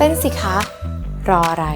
เต้นสิคะ รออะไร